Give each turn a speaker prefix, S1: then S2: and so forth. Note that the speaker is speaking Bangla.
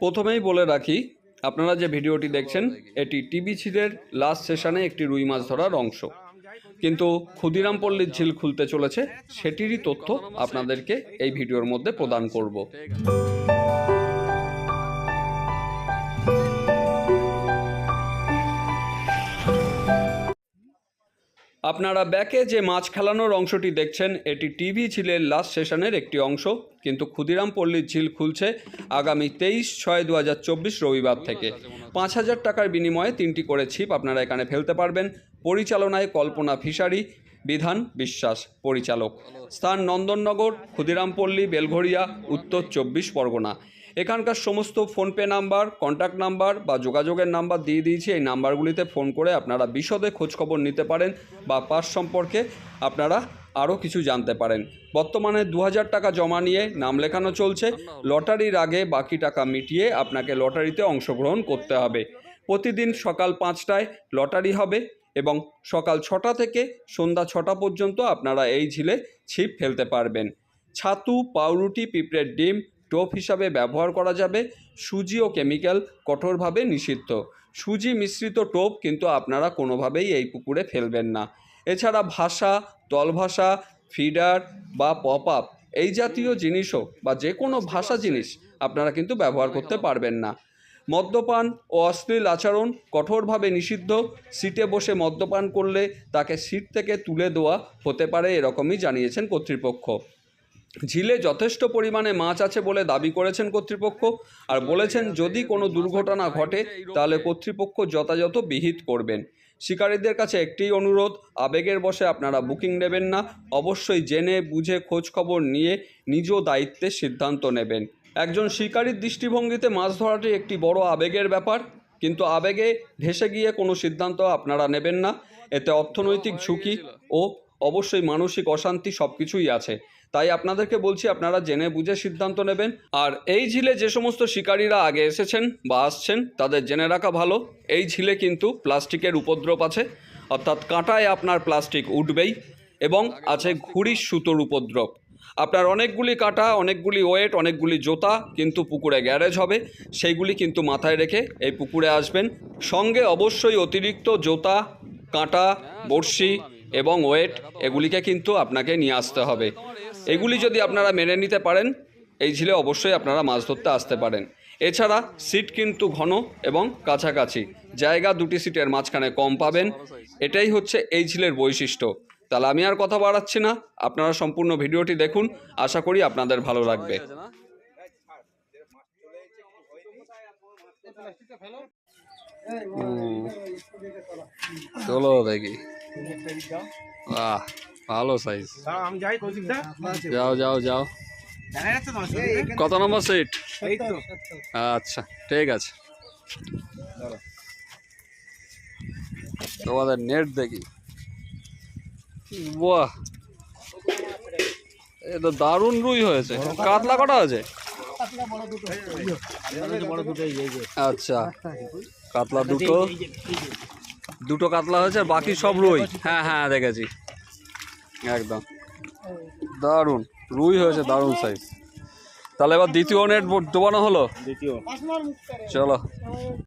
S1: প্রথমেই বলে রাখি, আপনারা যে ভিডিওটি দেখছেন, এটি টিভি ছিলের লাস্ট সেশনে একটি রুই মাছ ধরার অংশ। কিন্তু ক্ষুদিরাম পল্লীর ঝিল খুলতে চলেছে, সেটিরই তথ্য আপনাদেরকে এই ভিডিওর মধ্যে প্রদান করব। আপনারা ব্যাকে যে মাছ খেলানোর অংশটি দেখছেন, এটি টিভি ঝিলের লাস্ট সেশনের একটি অংশ। কিন্তু ক্ষুদিরাম পল্লীর ঝিল খুলছে আগামী তেইশ ছয় দু রবিবার থেকে। পাঁচ হাজার টাকার বিনিময়ে তিনটি করে ছিপ আপনারা এখানে ফেলতে পারবেন। পরিচালনায় কল্পনা ফিশারি, বিধান বিশ্বাস পরিচালক। স্থান নন্দননগর ক্ষুদিরামপল্লী বেলঘরিয়া উত্তর চব্বিশ পরগনা। এখানকার সমস্ত ফোনপে নাম্বার কন্ট্যাক্ট নাম্বার বা যোগাযোগের নাম্বার দিয়ে দিয়েছি। এই নাম্বারগুলিতে ফোন করে আপনারা বিশদে খোঁজখবর নিতে পারেন বা পাস সম্পর্কে আপনারা আরও কিছু জানতে পারেন। বর্তমানে দু হাজার টাকা জমা নিয়ে নাম লেখানো চলছে। লটারির আগে বাকি টাকা মিটিয়ে আপনাকে লটারিতে অংশগ্রহণ করতে হবে। প্রতিদিন সকাল পাঁচটায় লটারি হবে এবং সকাল ছটা থেকে সন্ধ্যা ছটা পর্যন্ত আপনারা এই ঝিলে ছিপ ফেলতে পারবেন। ছাতু, পাউরুটি, পিঁপড়ের ডিম, টোপ হিসাবে ব্যবহার করা যাবে। সুজি ও কেমিক্যাল কঠোরভাবে নিষিদ্ধ। সুজি মিশ্রিত টোপ কিন্তু আপনারা কোনোভাবেই এই পুকুরে ফেলবেন না। এছাড়া ভাষা তলভাষা, ফিডার বা পপ আপ এই জাতীয় জিনিসও বা যে কোনো ভাষা জিনিস আপনারা কিন্তু ব্যবহার করতে পারবেন না। মদ্যপান ও অশ্লীল আচরণ কঠোরভাবে নিষিদ্ধ, সিটে বসে মদ্যপান করলে তাকে সিট থেকে তুলে দেওয়া হতে পারে এরকমই জানিয়েছেন কর্তৃপক্ষ। ঝিলে যথেষ্ট পরিমাণে মাছ আছে বলে দাবি করেছেন কর্তৃপক্ষ। আর বলেছেন, যদি কোনো দুর্ঘটনা ঘটে, তাহলে কর্তৃপক্ষ যথাযথ বিহিত করবেন। শিকারীদের কাছে একটি অনুরোধ, আবেগের বসে আপনারা বুকিং নেবেন না। অবশ্যই জেনে বুঝে খোঁজ খবর নিয়ে নিজ দায়িত্বে সিদ্ধান্ত নেবেন। একজন শিকারীর দৃষ্টিভঙ্গিতে মাছ ধরাটি একটি বড় আবেগের ব্যাপার, কিন্তু আবেগে ভেসে গিয়ে কোনো সিদ্ধান্ত আপনারা নেবেন না। এতে অর্থনৈতিক ঝুঁকি ও অবশ্যই মানসিক অশান্তি সব কিছুই আছে। তাই আপনাদেরকে বলছি, আপনারা জেনে বুঝে সিদ্ধান্ত নেবেন। আর এই ঝিলে যে সমস্ত শিকারীরা আগে এসেছেন বা আসছেন, তাদের জেনে রাখা ভালো। এই ঝিলে কিন্তু প্লাস্টিকের উপদ্রব আছে। অর্থাৎ কাঁটায় আপনার প্লাস্টিক উঠবেই এবং আছে ঘুড়ির সুতোর উপদ্রব। আপনার অনেকগুলি কাটা, অনেকগুলি ওয়েট, অনেকগুলি জোতা কিন্তু পুকুরে গ্যারেজ হবে। সেইগুলি কিন্তু মাথায় রেখে এই পুকুরে আসবেন। সঙ্গে অবশ্যই অতিরিক্ত জোতা, কাঁটা, বড়শি এবং ওয়েট, এগুলিকে কিন্তু আপনাকে নিয়ে আসতে হবে। এগুলি যদি আপনারা মেনে নিতে পারেন, এই ঝিলে অবশ্যই আপনারা মাছ ধরতে আসতে পারেন। এছাড়া সিট কিন্তু ঘন এবং কাছাকাছি। জায়গা দুটি সিটের মাঝখানে কম পাবেন। এটাই হচ্ছে এই ঝিলের বৈশিষ্ট্য। তাহলে আমি আর কথা বাড়াচ্ছি না। আপনারা সম্পূর্ণ ভিডিওটি দেখুন। আশা করি আপনাদের ভালো লাগবে। চলো দেখি। বাহ, ভালো সাইজ যাও যাও যাও। কত নম্বর সিট আচ্ছা ঠিক আছে। তোমাদের নেট দেখি। বাহ। এ তো দারুণ রুই হয়েছে। কাতলা কটা আছে? আচ্ছা কাতলা দুটো। দুটো কাতলা হয়েছে বাকি সব রুই। হ্যাঁ হ্যাঁ দেখেছি। একদম। দারুণ। রুই হয়েছে দারুণ সাইজ তাহলে এবার দ্বিতীয় নেট ডোবানো হলো?
S2: দ্বিতীয়।
S1: চলো।